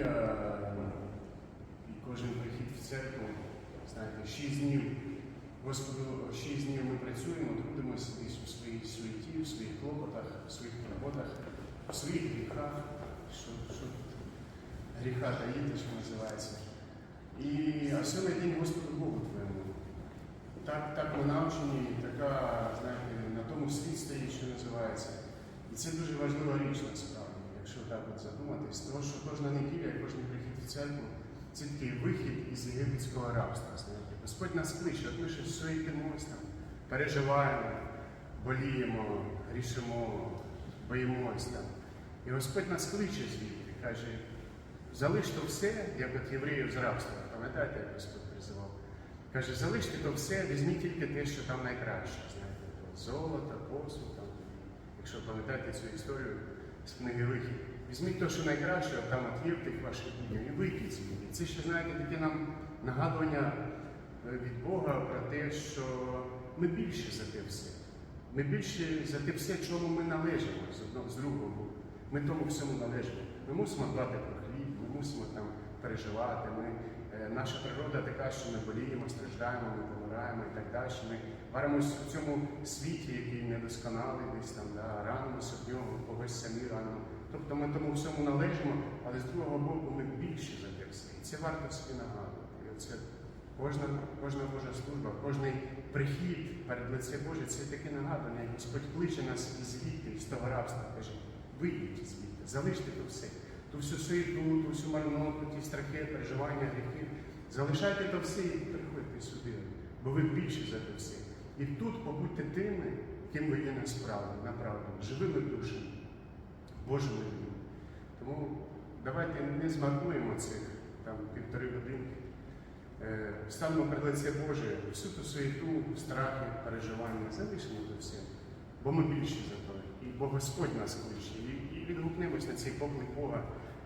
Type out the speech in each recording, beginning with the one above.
неділя і кожен прихід в церкву, знаєте, шість днів. Господу, шість днів ми працюємо, трудимося десь у своїй суеті, в своїх клопотах, в своїх турботах, в своїх гріхах, що, що гріха таїти, що називається. І а сьомий день Господу Богу твоєму. Так, так ми навчені, така, знаєте, на тому світ стоїть, що називається. І це дуже важлива річ насправді, якщо так от задуматись, тому що кожна неділя, кожен прихід в церкву це такий вихід із єгипетського рабства. Господь нас кличе, от ми щось суетимось там, переживаємо, боліємо, грішимо, боїмось там. І Господь нас кличе звідти, каже, залиш то все, як от євреїв з рабства. Пам'ятаєте, як Господь призивав? Каже, залиште то все, візьміть тільки те, що там найкраще. Знаєте, золото, посуд, якщо пам'ятаєте цю історію з книги Вихід. Візьміть те, що найкраще, а там отвір тих ваших днів, і вийдіть звідти. Це ще, знаєте, таке нам нагадування е, від Бога про те, що ми більше за те все. Ми більше за те все, чому ми належимо з одного з другого. Ми тому всьому належимо. Ми мусимо дбати про хліб, ми мусимо там переживати. Ми, е, наша природа така, що ми боліємо, страждаємо, ми помираємо і так далі. Ми варимось в цьому світі, який недосконалий, десь там да, ранимося в нього, когось самі ранимо. Тобто ми тому всьому належимо, але з другого боку ми більше за те все. І це варто собі нагадувати. І оце Кожна, кожна Божа служба, кожний прихід перед лице Боже це таке нагадування. як Господь кличе нас звідти, з того рабства, каже, вийдіть звідти, залиште то все, ту всю суету, ту всю марноту, ті страхи, переживання, гріхи. Залишайте то все і приходьте сюди, бо ви більше за те все. І тут побудьте тими, ким ви є насправді, направду, живими душами, Божими людьми. Тому давайте не змарнуємо цих там півтори годинки. Е, Ставимо перед лице Боже всю ту суету, страхи, переживання, залишимо це все. Бо ми більші за то. І бо Господь нас кличе. І на цей поклик Бога,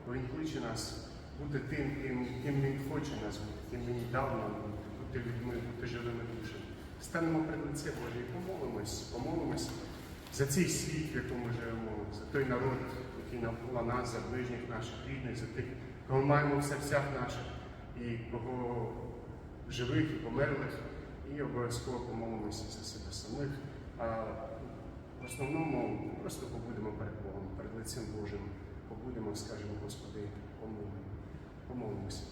бо Він кличе нас бути тим, ким, ким Він хоче нас бути, ким Він дав нам бути, людьми, бути живими душами. Станемо перед лице Боже і помолимось, помолимось за цей світ, в якому живемо, за той народ, який навколо нас, за ближніх наших рідних, за тих, кого маємо в серцях наших і кого живих і померлих, і обов'язково помолимося за себе самих. А в основному просто побудемо перед Богом, перед лицем Божим, побудемо, скажемо, Господи. Помолимося.